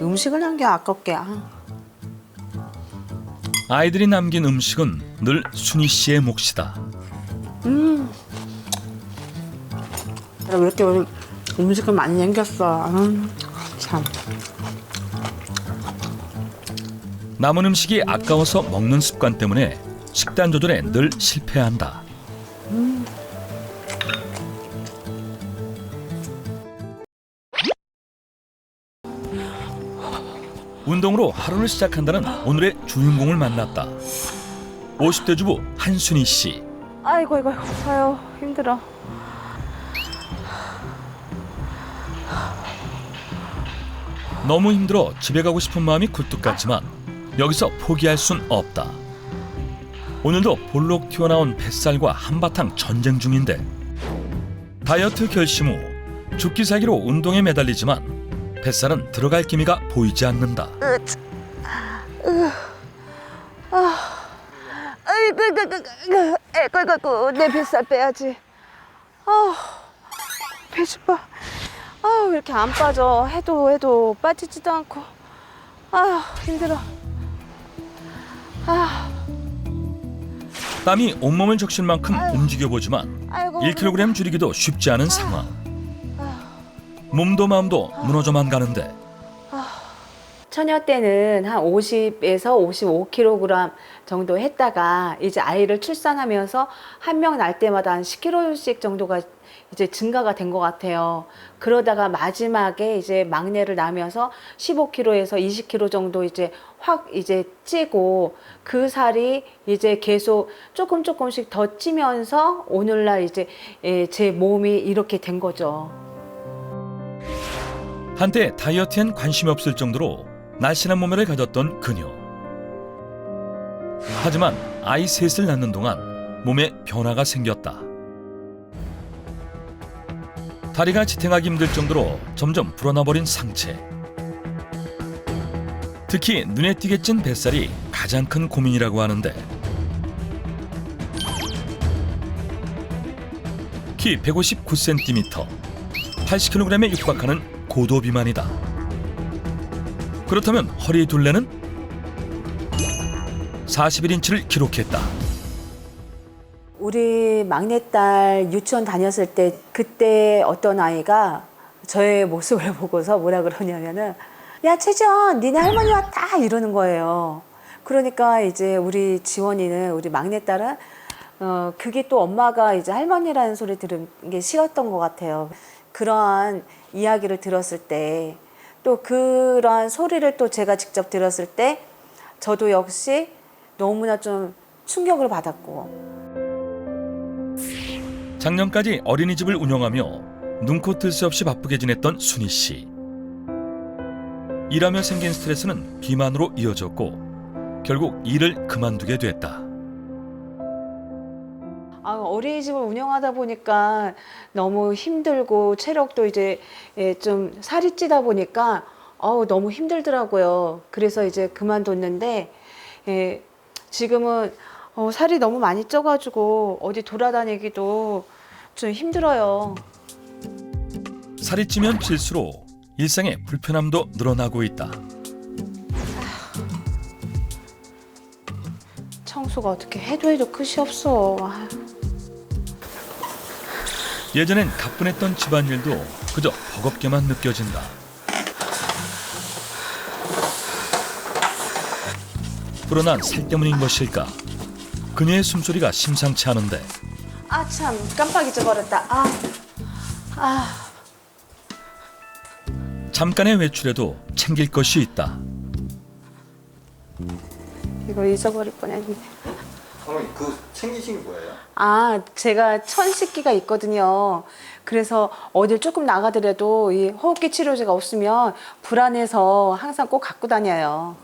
음식을 남겨 아깝게. 아. 아이들이 남긴 음식은 늘 순희 씨의 몫이다. 내가 왜 이렇게 오늘 음식을 많이 남겼어. 음, 참. 남은 음식이 아까워서 먹는 습관 때문에 식단 조절에 늘 실패한다. 운동으로 하루를 시작한다는 오늘의 주인공을 만났다. 50대 주부 한순희 씨. 아이고 이거 사요 힘들어. 너무 힘들어 집에 가고 싶은 마음이 굴뚝 같지만 여기서 포기할 순 없다. 오늘도 볼록 튀어나온 뱃살과 한바탕 전쟁 중인데 다이어트 결심 후 죽기 살기로 운동에 매달리지만 뱃살은 들어갈 기미가 보이지 않는다. 아이고 이거 이거 이거 이거 내 뱃살 빼야지. 아 배좀 봐. 아 왜 이렇게 안 빠져? 해도 해도 빠지지도 않고. 아 힘들어. 아 땀이 온몸을 적실 만큼 움직여보지만 아이고. 1kg 줄이기도 쉽지 않은 상황. 몸도 마음도 무너져만 가는데 처녀 때는 한 50에서 55kg 정도 했다가 이제 아이를 출산하면서 한 명 날 때마다 한 10kg씩 정도가 이제 증가가 된 것 같아요. 그러다가 마지막에 이제 막내를 낳으면서 15kg에서 20kg 정도 이제 확 이제 찌고 그 살이 이제 계속 조금 조금씩 더 찌면서 오늘날 이제 예, 제 몸이 이렇게 된 거죠. 한때 다이어트엔 관심이 없을 정도로 날씬한 몸매를 가졌던 그녀. 하지만 아이 셋을 낳는 동안 몸에 변화가 생겼다. 다리가 지탱하기 힘들 정도로 점점 불어나버린 상체. 특히 눈에 띄게 찐 뱃살이 가장 큰 고민이라고 하는데 키 159cm, 80kg에 육박하는 고도 비만이다. 그렇다면 허리 둘레는 41인치를 기록했다. 우리 막내딸 유치원 다녔을 때 그때 어떤 아이가 저의 모습을 보고서 뭐라 그러냐면은 야 최지원 니네 할머니 왔다 이러는 거예요. 그러니까 이제 우리 지원이는 우리 막내딸은 어 그게 또 엄마가 이제 할머니라는 소리 들은 게 싫었던 것 같아요. 그러한 이야기를 들었을 때 또 그러한 소리를 또 제가 직접 들었을 때 저도 역시 너무나 좀 충격을 받았고 작년까지 어린이집을 운영하며 눈코 뜰 새 없이 바쁘게 지냈던 순희 씨. 일하며 생긴 스트레스는 비만으로 이어졌고 결국 일을 그만두게 됐다. 아, 어린이집을 운영하다 보니까 너무 힘들고 체력도 이제 예, 좀 살이 찌다 보니까 어우, 너무 힘들더라고요. 그래서 이제 그만뒀는데 예, 지금은 어, 살이 너무 많이 쪄가지고 어디 돌아다니기도 좀 힘들어요. 살이 찌면 찔수록 일상의 불편함도 늘어나고 있다. 청소가 어떻게 해도 해도 끝이 없어. 아, 예전엔 가뿐했던 집안일도 그저 버겁게만 느껴진다. 불어난 살 때문인 것일까? 그녀의 숨소리가 심상치 않은데 아, 참 깜빡 잊어버렸다. 아, 아. 잠깐의 외출에도 챙길 것이 있다. 이거 잊어버릴 뻔했네. 어머니 그 챙기신 게 뭐예요? 아, 제가 천식기가 있거든요. 그래서 어딜 조금 나가더라도 이 호흡기 치료제가 없으면 불안해서 항상 꼭 갖고 다녀요.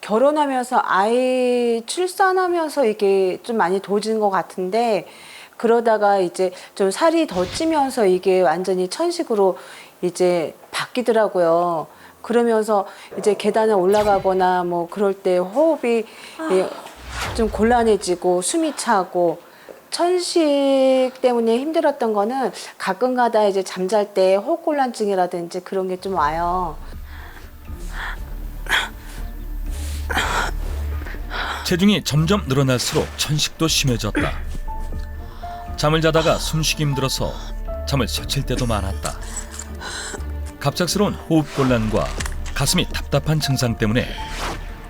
결혼하면서 아이 출산하면서 이게 좀 많이 도진 것 같은데 그러다가 이제 좀 살이 더 찌면서 이게 완전히 천식으로 이제 바뀌더라고요. 그러면서 이제 계단을 올라가거나 뭐 그럴 때 호흡이 예, 좀 곤란해지고 숨이 차고 천식 때문에 힘들었던 거는 가끔가다 이제 잠잘 때 호흡곤란증이라든지 그런 게 좀 와요. 체중이 점점 늘어날수록 천식도 심해졌다. 잠을 자다가 숨쉬기 힘들어서 잠을 설칠 때도 많았다. 갑작스러운 호흡 곤란과 가슴이 답답한 증상 때문에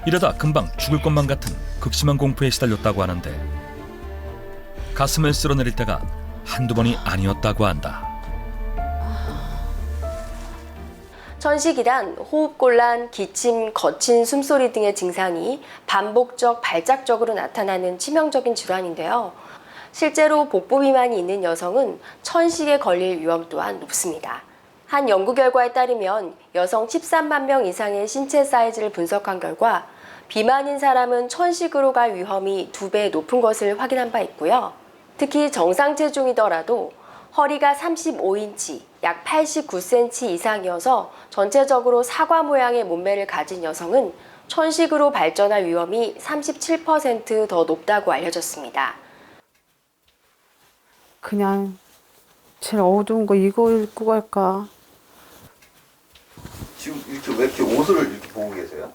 이러다 금방 죽을 것만 같은 극심한 공포에 시달렸다고 하는데 가슴을 쓸어내릴 때가 한두 번이 아니었다고 한다. 천식이란 호흡곤란, 기침, 거친 숨소리 등의 증상이 반복적, 발작적으로 나타나는 치명적인 질환인데요. 실제로 복부 비만이 있는 여성은 천식에 걸릴 위험 또한 높습니다. 한 연구 결과에 따르면 여성 13만 명 이상의 신체 사이즈를 분석한 결과 비만인 사람은 천식으로 갈 위험이 두 배 높은 것을 확인한 바 있고요. 특히 정상 체중이더라도 허리가 35인치, 약 89cm 이상이어서 전체적으로 사과 모양의 몸매를 가진 여성은 천식으로 발전할 위험이 37%더 높다고 알려졌습니다. 그냥 제일 어두운 거 이거 입고 갈까? 지금 이렇게 왜 이렇게 옷을 이렇게 보고 계세요?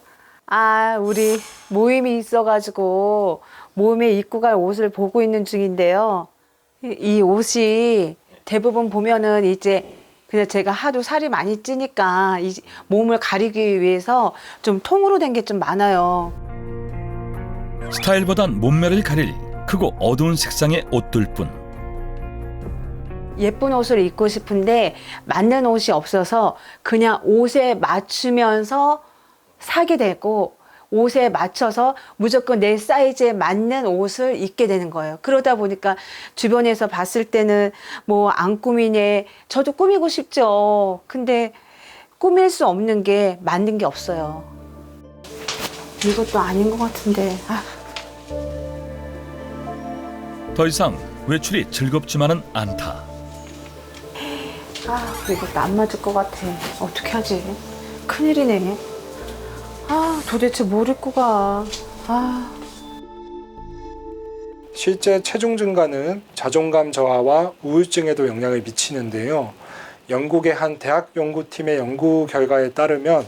아, 우리 모임이 있어가지고 모임에 입고 갈 옷을 보고 있는 중인데요. 이, 이 옷이 대부분 보면은 이제 그냥 제가 하도 살이 많이 찌니까 이 몸을 가리기 위해서 좀 통으로 된 게 좀 많아요. 스타일보단 몸매를 가릴 크고 어두운 색상의 옷들 뿐. 예쁜 옷을 입고 싶은데 맞는 옷이 없어서 그냥 옷에 맞추면서 사게 되고 옷에 맞춰서 무조건 내 사이즈에 맞는 옷을 입게 되는 거예요. 그러다 보니까 주변에서 봤을 때는 뭐 안 꾸미네. 저도 꾸미고 싶죠. 근데 꾸밀 수 없는 게 맞는 게 없어요. 이것도 아닌 것 같은데. 아. 더 이상 외출이 즐겁지만은 않다. 아, 이것도 안 맞을 것 같아. 어떻게 하지? 큰일이네. 아, 도대체 뭘 입고 가? 아, 실제 체중 증가는 자존감 저하와 우울증에도 영향을 미치는데요. 영국의 한 대학 연구팀의 연구 결과에 따르면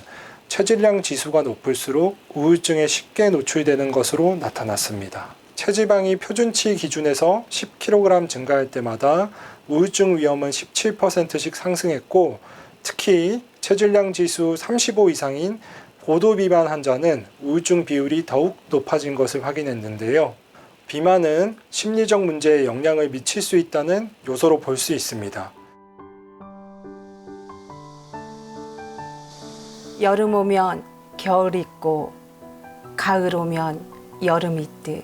체질량 지수가 높을수록 우울증에 쉽게 노출되는 것으로 나타났습니다. 체지방이 표준치 기준에서 10kg 증가할 때마다 우울증 위험은 17%씩 상승했고 특히 체질량 지수 35 이상인 고도 비만 환자는 우울증 비율이 더욱 높아진 것을 확인했는데요. 비만은 심리적 문제에 영향을 미칠 수 있다는 요소로 볼 수 있습니다. 여름 오면 겨울 있고, 가을 오면 여름 있듯.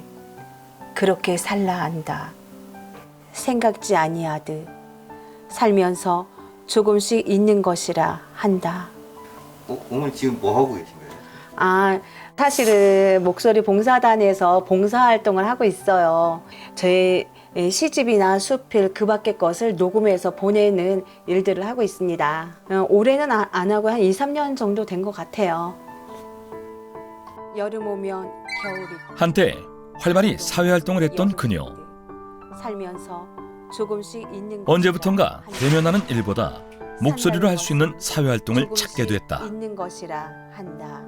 그렇게 살라 한다. 생각지 아니하듯. 살면서 조금씩 있는 것이라 한다. 어, 어머니 지금 뭐 하고 계신 거예요? 아, 사실은 목소리 봉사단에서 봉사활동을 하고 있어요. 저희 시집이나 수필 그 밖의 것을 녹음해서 보내는 일들을 하고 있습니다. 어, 올해는 아- 안 하고 한 2, 3년 정도 된 것 같아요. 여름 오면 겨울이 한때 활발히 사회활동을 했던 그녀. 살면서 조금씩 있는 언제부턴가. 대면하는 일보다 목소리로 할 수 있는 사회 활동을 조금씩 찾게 됐다. 있는 것이라 한다.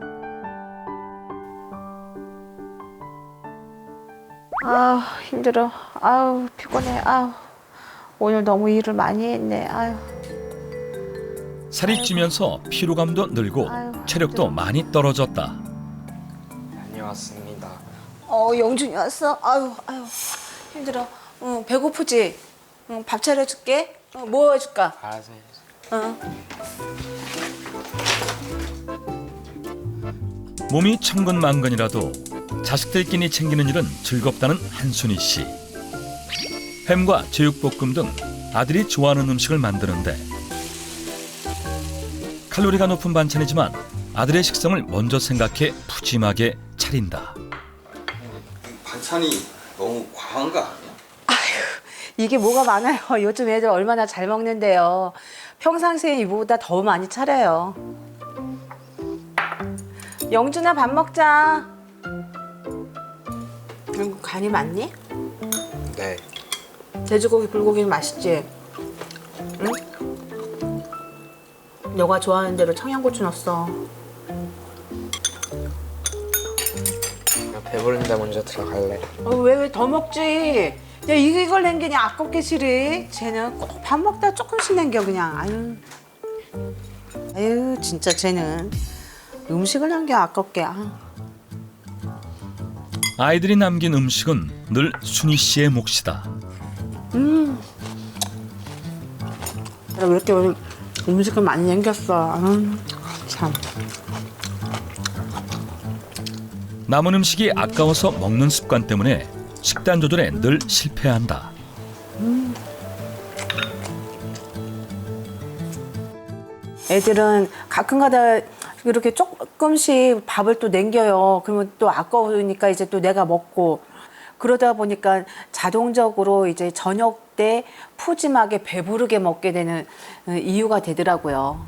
아 힘들어. 아우 피곤해. 아우 오늘 너무 일을 많이 했네. 아유. 살이 찌면서 피로감도 늘고 아유, 체력도 힘들어. 많이 떨어졌다. 다녀왔습니다. 어 영준이 왔어. 아유 아유 힘들어. 응 배고프지. 응, 밥 차려줄게. 어, 뭐 해줄까? 알아서 어. 몸이 천근만근이라도 자식들끼리 챙기는 일은 즐겁다는 한순희 씨. 햄과 제육볶음 등 아들이 좋아하는 음식을 만드는데 칼로리가 높은 반찬이지만 아들의 식성을 먼저 생각해 푸짐하게 차린다. 이 반찬이 너무 과한 거 아니야? 이게 뭐가 많아요. 요즘 애들 얼마나 잘 먹는데요. 평상시에 이보다 더 많이 차려요. 영준아 밥 먹자. 이거 간이 맞니? 네. 돼지고기 불고기는 맛있지? 응? 너가 좋아하는 대로 청양고추 넣었어. 배부른데 먼저 들어갈래. 어, 왜왜 더 먹지? 야 이거 이걸 남기냐 아깝게 싫어. 쟤는 꼭 밥 먹다 조금씩 남겨 그냥. 아유. 아유 진짜 쟤는 음식을 남겨 아깝게. 아. 아이들이 남긴 음식은 늘 순희 씨의 몫이다. 내가 왜 이렇게 오늘 음식을 많이 남겼어. 아유, 참. 남은 음식이 아까워서 먹는 습관 때문에 식단 조절에 늘 실패한다. 애들은 가끔가다 이렇게 조금씩 밥을 또 남겨요. 그러면 또 아까우니까 이제 또 내가 먹고 그러다 보니까 자동적으로 이제 저녁 때 푸짐하게 배부르게 먹게 되는 어, 이유가 되더라고요.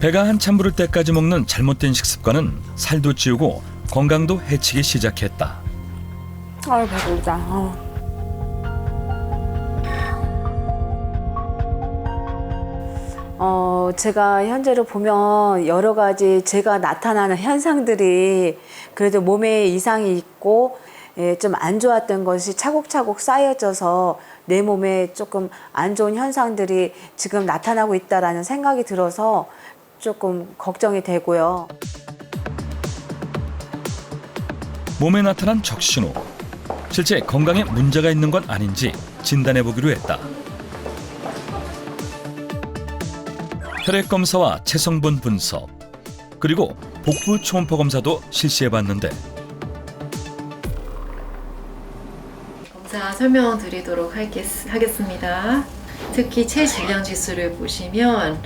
배가 한참 부를 때까지 먹는 잘못된 식습관은 살도 찌우고 건강도 해치기 시작했다. 아유 배부르다. 아유. 어, 제가 현재로 보면 여러 가지 제가 나타나는 현상들이 그래도 몸에 이상이 있고 예, 좀 안 좋았던 것이 차곡차곡 쌓여져서 내 몸에 조금 안 좋은 현상들이 지금 나타나고 있다라는 생각이 들어서 조금 걱정이 되고요. 몸에 나타난 적신호. 실제 건강에 문제가 있는 건 아닌지 진단해 보기로 했다. 혈액 검사와 체성분 분석, 그리고 복부 초음파 검사도 실시해 봤는데 검사 설명드리도록 하겠, 하겠습니다. 특히 체질량 지수를 보시면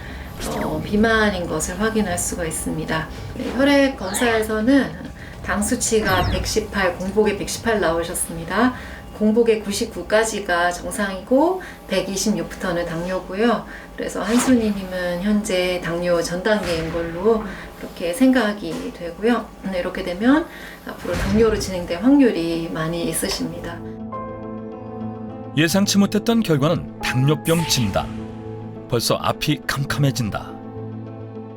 어, 비만인 것을 확인할 수가 있습니다. 네, 혈액 검사에서는 당 수치가 118, 공복에 118 나오셨습니다. 공복에 99까지가 정상이고 126부터는 당뇨고요. 그래서 한순이님은 현재 당뇨 전 단계인 걸로 그렇게 생각이 되고요. 네, 이렇게 되면 앞으로 당뇨로 진행될 확률이 많이 있으십니다. 예상치 못했던 결과는 당뇨병 진단. 벌써 앞이 캄캄해진다.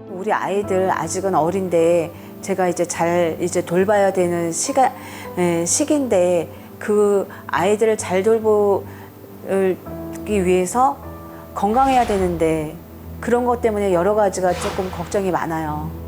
우리 아이들 아직은 어린데 제가 이제 잘 이제 돌봐야 되는 시간 에, 시기인데 그 아이들을 잘 돌보기 위해서 건강해야 되는데 그런 것 때문에 여러 가지가 조금 걱정이 많아요.